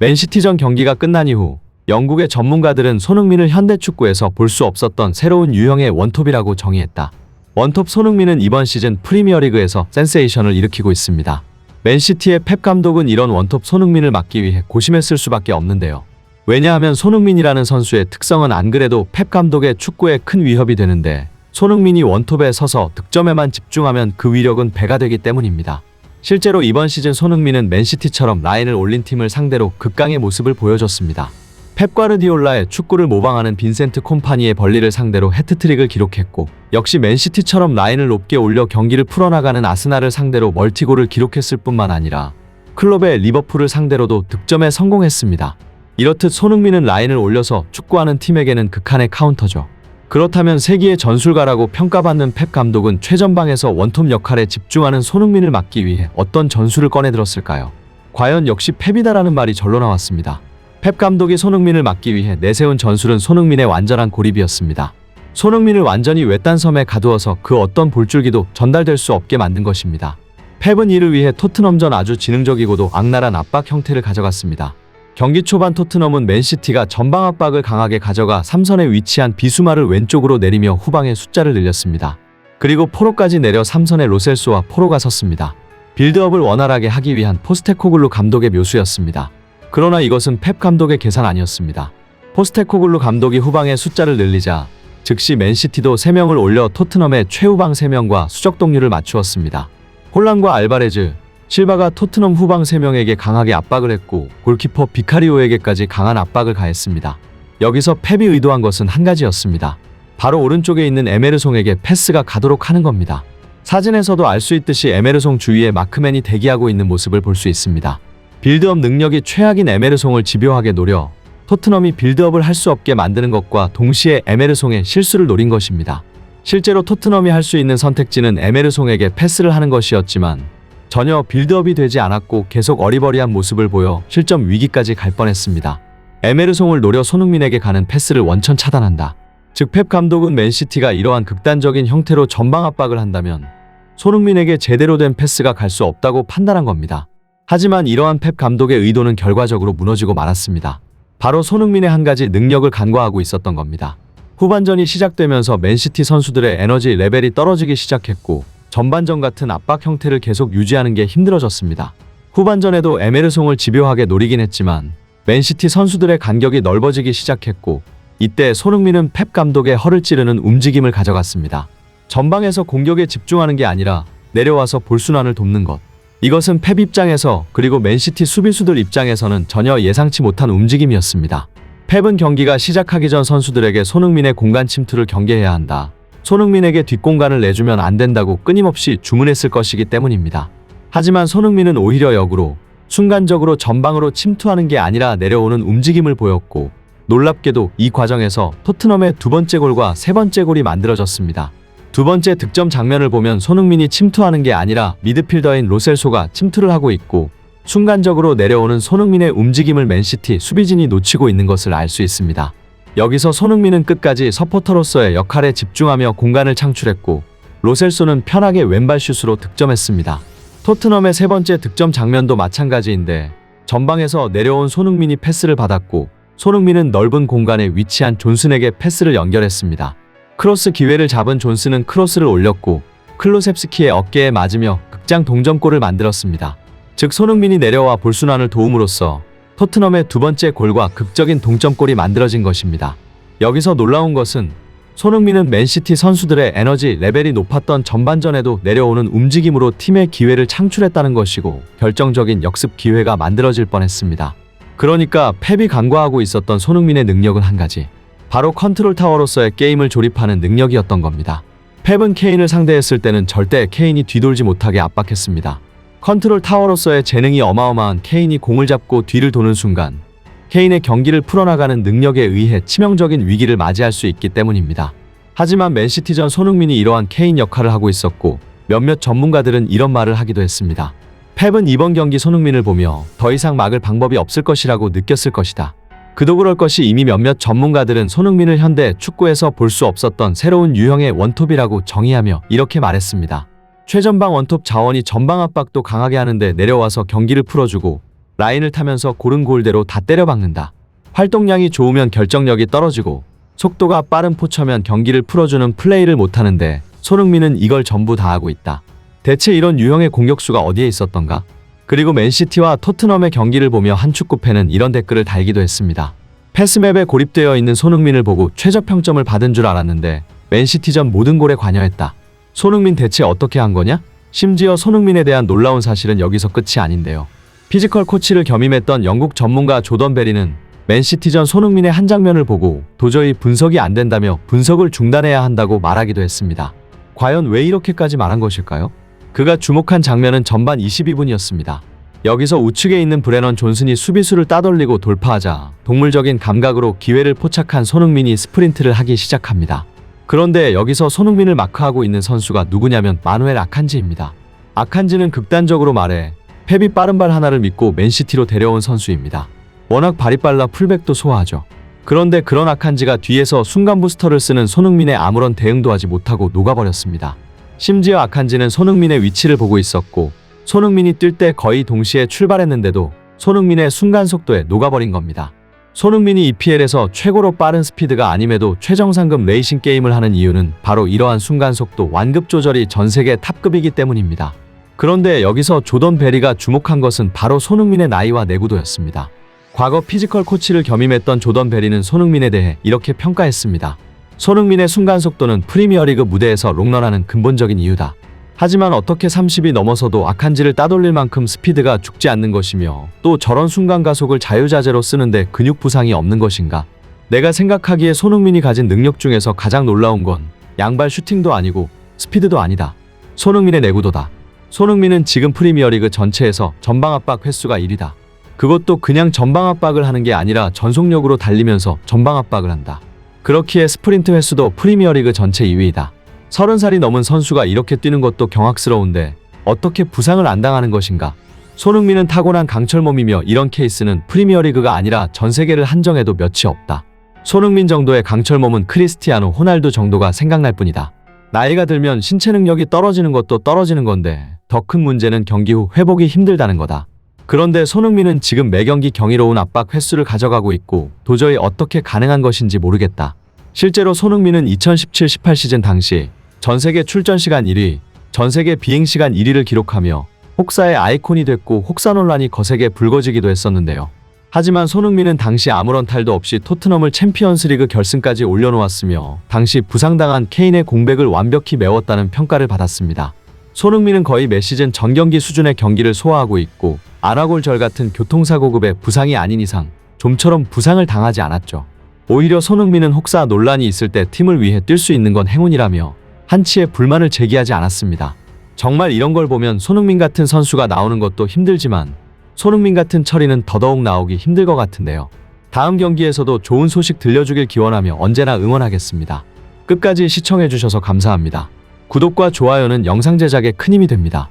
맨시티전 경기가 끝난 이후 영국의 전문가들은 손흥민을 현대 축구에서 볼 수 없었던 새로운 유형의 원톱이라고 정의했다. 원톱 손흥민은 이번 시즌 프리미어리그에서 센세이션을 일으키고 있습니다. 맨시티의 펩 감독은 이런 원톱 손흥민을 막기 위해 고심했을 수밖에 없는데요. 왜냐하면 손흥민이라는 선수의 특성은 안 그래도 펩 감독의 축구에 큰 위협이 되는데 손흥민이 원톱에 서서 득점에만 집중하면 그 위력은 배가 되기 때문입니다. 실제로 이번 시즌 손흥민은 맨시티처럼 라인을 올린 팀을 상대로 극강의 모습을 보여줬습니다. 펩 과르디올라의 축구를 모방하는 빈센트 콤파니의 벌리를 상대로 해트트릭을 기록했고 역시 맨시티처럼 라인을 높게 올려 경기를 풀어나가는 아스날을 상대로 멀티골을 기록했을 뿐만 아니라 클럽의 리버풀을 상대로도 득점에 성공했습니다. 이렇듯 손흥민은 라인을 올려서 축구하는 팀에게는 극한의 카운터죠. 그렇다면 세기의 전술가라고 평가받는 펩 감독은 최전방에서 원톱 역할에 집중하는 손흥민을 막기 위해 어떤 전술을 꺼내들었을까요? 과연 역시 펩이다라는 말이 절로 나왔습니다. 펩 감독이 손흥민을 막기 위해 내세운 전술은 손흥민의 완전한 고립이었습니다. 손흥민을 완전히 외딴 섬에 가두어서 그 어떤 볼줄기도 전달될 수 없게 만든 것입니다. 펩은 이를 위해 토트넘전 아주 지능적이고도 악랄한 압박 형태를 가져갔습니다. 경기 초반 토트넘은 맨시티가 전방 압박을 강하게 가져가 3선에 위치한 비수마를 왼쪽으로 내리며 후방의 숫자를 늘렸습니다. 그리고 포로까지 내려 3선에 로셀소와 포로가 섰습니다. 빌드업을 원활하게 하기 위한 포스테코글루 감독의 묘수였습니다. 그러나 이것은 펩 감독의 계산 아니었습니다. 포스테코글루 감독이 후방의 숫자를 늘리자 즉시 맨시티도 3명을 올려 토트넘의 최후방 3명과 수적 동률을 맞추었습니다. 홀란과 알바레즈, 실바가 토트넘 후방 3명에게 강하게 압박을 했고 골키퍼 비카리오에게까지 강한 압박을 가했습니다. 여기서 펩이 의도한 것은 한 가지였습니다. 바로 오른쪽에 있는 에메르송에게 패스가 가도록 하는 겁니다. 사진에서도 알 수 있듯이 에메르송 주위에 마크맨이 대기하고 있는 모습을 볼 수 있습니다. 빌드업 능력이 최악인 에메르송을 집요하게 노려 토트넘이 빌드업을 할 수 없게 만드는 것과 동시에 에메르송의 실수를 노린 것입니다. 실제로 토트넘이 할 수 있는 선택지는 에메르송에게 패스를 하는 것이었지만 전혀 빌드업이 되지 않았고 계속 어리버리한 모습을 보여 실점 위기까지 갈 뻔했습니다. 에메르송을 노려 손흥민에게 가는 패스를 원천 차단한다. 즉 펩 감독은 맨시티가 이러한 극단적인 형태로 전방 압박을 한다면 손흥민에게 제대로 된 패스가 갈 수 없다고 판단한 겁니다. 하지만 이러한 펩 감독의 의도는 결과적으로 무너지고 말았습니다. 바로 손흥민의 한 가지 능력을 간과하고 있었던 겁니다. 후반전이 시작되면서 맨시티 선수들의 에너지 레벨이 떨어지기 시작했고 전반전 같은 압박 형태를 계속 유지하는 게 힘들어졌습니다. 후반전에도 에메르송을 집요하게 노리긴 했지만 맨시티 선수들의 간격이 넓어지기 시작했고 이때 손흥민은 펩 감독의 허를 찌르는 움직임을 가져갔습니다. 전방에서 공격에 집중하는 게 아니라 내려와서 볼순환을 돕는 것. 이것은 펩 입장에서 그리고 맨시티 수비수들 입장에서는 전혀 예상치 못한 움직임이었습니다. 펩은 경기가 시작하기 전 선수들에게 손흥민의 공간 침투를 경계해야 한다. 손흥민에게 뒷공간을 내주면 안 된다고 끊임없이 주문했을 것이기 때문입니다. 하지만 손흥민은 오히려 역으로 순간적으로 전방으로 침투하는 게 아니라 내려오는 움직임을 보였고 놀랍게도 이 과정에서 토트넘의 두 번째 골과 세 번째 골이 만들어졌습니다. 두 번째 득점 장면을 보면 손흥민이 침투하는 게 아니라 미드필더인 로셀소가 침투를 하고 있고 순간적으로 내려오는 손흥민의 움직임을 맨시티 수비진이 놓치고 있는 것을 알 수 있습니다. 여기서 손흥민은 끝까지 서포터로서의 역할에 집중하며 공간을 창출했고 로셀소는 편하게 왼발 슛으로 득점했습니다. 토트넘의 세 번째 득점 장면도 마찬가지인데 전방에서 내려온 손흥민이 패스를 받았고 손흥민은 넓은 공간에 위치한 존슨에게 패스를 연결했습니다. 크로스 기회를 잡은 존슨은 크로스를 올렸고 클로셉스키의 어깨에 맞으며 극장 동점골을 만들었습니다. 즉 손흥민이 내려와 볼순환을 도움으로써 토트넘의 두 번째 골과 극적인 동점골이 만들어진 것입니다. 여기서 놀라운 것은 손흥민은 맨시티 선수들의 에너지 레벨이 높았던 전반전에도 내려오는 움직임으로 팀의 기회를 창출했다는 것이고 결정적인 역습 기회가 만들어질 뻔했습니다. 그러니까 펩이 간과하고 있었던 손흥민의 능력은 한 가지. 바로 컨트롤 타워로서의 게임을 조립하는 능력이었던 겁니다. 펩은 케인을 상대했을 때는 절대 케인이 뒤돌지 못하게 압박했습니다. 컨트롤 타워로서의 재능이 어마어마한 케인이 공을 잡고 뒤를 도는 순간 케인의 경기를 풀어나가는 능력에 의해 치명적인 위기를 맞이할 수 있기 때문입니다. 하지만 맨시티전 손흥민이 이러한 케인 역할을 하고 있었고 몇몇 전문가들은 이런 말을 하기도 했습니다. 펩은 이번 경기 손흥민을 보며 더 이상 막을 방법이 없을 것이라고 느꼈을 것이다. 그도 그럴 것이 이미 몇몇 전문가들은 손흥민을 현대 축구에서 볼 수 없었던 새로운 유형의 원톱이라고 정의하며 이렇게 말했습니다. 최전방 원톱 자원이 전방 압박도 강하게 하는데 내려와서 경기를 풀어주고 라인을 타면서 고른 골대로 다 때려박는다. 활동량이 좋으면 결정력이 떨어지고 속도가 빠른 포처면 경기를 풀어주는 플레이를 못하는데 손흥민은 이걸 전부 다 하고 있다. 대체 이런 유형의 공격수가 어디에 있었던가? 그리고 맨시티와 토트넘의 경기를 보며 한 축구팬은 이런 댓글을 달기도 했습니다. 패스맵에 고립되어 있는 손흥민을 보고 최저 평점을 받은 줄 알았는데 맨시티전 모든 골에 관여했다. 손흥민 대체 어떻게 한 거냐? 심지어 손흥민에 대한 놀라운 사실은 여기서 끝이 아닌데요. 피지컬 코치를 겸임했던 영국 전문가 조던 베리는 맨시티전 손흥민의 한 장면을 보고 도저히 분석이 안 된다며 분석을 중단해야 한다고 말하기도 했습니다. 과연 왜 이렇게까지 말한 것일까요? 그가 주목한 장면은 전반 22분이었습니다. 여기서 우측에 있는 브레넌 존슨이 수비수를 따돌리고 돌파하자 동물적인 감각으로 기회를 포착한 손흥민이 스프린트를 하기 시작합니다. 그런데 여기서 손흥민을 마크하고 있는 선수가 누구냐면 마누엘 아칸지입니다. 아칸지는 극단적으로 말해 펩이 빠른 발 하나를 믿고 맨시티로 데려온 선수입니다. 워낙 발이 빨라 풀백도 소화하죠. 그런데 그런 아칸지가 뒤에서 순간 부스터를 쓰는 손흥민의 아무런 대응도 하지 못하고 녹아버렸습니다. 심지어 아칸지는 손흥민의 위치를 보고 있었고 손흥민이 뛸 때 거의 동시에 출발했는데도 손흥민의 순간 속도에 녹아버린 겁니다. 손흥민이 EPL에서 최고로 빠른 스피드가 아님에도 최정상급 레이싱 게임을 하는 이유는 바로 이러한 순간 속도 완급 조절이 전 세계 탑급이기 때문입니다. 그런데 여기서 조던 베리가 주목한 것은 바로 손흥민의 나이와 내구도였습니다. 과거 피지컬 코치를 겸임했던 조던 베리는 손흥민에 대해 이렇게 평가했습니다. 손흥민의 순간 속도는 프리미어리그 무대에서 롱런하는 근본적인 이유다. 하지만 어떻게 30이 넘어서도 아칸지를 따돌릴 만큼 스피드가 죽지 않는 것이며 또 저런 순간 가속을 자유자재로 쓰는데 근육 부상이 없는 것인가? 내가 생각하기에 손흥민이 가진 능력 중에서 가장 놀라운 건 양발 슈팅도 아니고 스피드도 아니다. 손흥민의 내구도다. 손흥민은 지금 프리미어리그 전체에서 전방 압박 횟수가 1위다. 그것도 그냥 전방 압박을 하는 게 아니라 전속력으로 달리면서 전방 압박을 한다. 그렇기에 스프린트 횟수도 프리미어리그 전체 2위이다. 30살이 넘은 선수가 이렇게 뛰는 것도 경악스러운데 어떻게 부상을 안 당하는 것인가? 손흥민은 타고난 강철 몸이며 이런 케이스는 프리미어리그가 아니라 전 세계를 한정해도 몇이 없다. 손흥민 정도의 강철 몸은 크리스티아노 호날두 정도가 생각날 뿐이다. 나이가 들면 신체 능력이 떨어지는 것도 떨어지는 건데 더 큰 문제는 경기 후 회복이 힘들다는 거다. 그런데 손흥민은 지금 매경기 경이로운 압박 횟수를 가져가고 있고 도저히 어떻게 가능한 것인지 모르겠다. 실제로 손흥민은 2017-18 시즌 당시 전 세계 출전 시간 1위, 전 세계 비행 시간 1위를 기록하며 혹사의 아이콘이 됐고 혹사 논란이 거세게 불거지기도 했었는데요. 하지만 손흥민은 당시 아무런 탈도 없이 토트넘을 챔피언스리그 결승까지 올려놓았으며 당시 부상당한 케인의 공백을 완벽히 메웠다는 평가를 받았습니다. 손흥민은 거의 매 시즌 전 경기 수준의 경기를 소화하고 있고 아라골절 같은 교통사고급의 부상이 아닌 이상 좀처럼 부상을 당하지 않았죠. 오히려 손흥민은 혹사 논란이 있을 때 팀을 위해 뛸 수 있는 건 행운이라며 한치의 불만을 제기하지 않았습니다. 정말 이런 걸 보면 손흥민 같은 선수가 나오는 것도 힘들지만 손흥민 같은 처리는 더더욱 나오기 힘들 것 같은데요. 다음 경기에서도 좋은 소식 들려주길 기원하며 언제나 응원하겠습니다. 끝까지 시청해주셔서 감사합니다. 구독과 좋아요는 영상 제작에 큰 힘이 됩니다.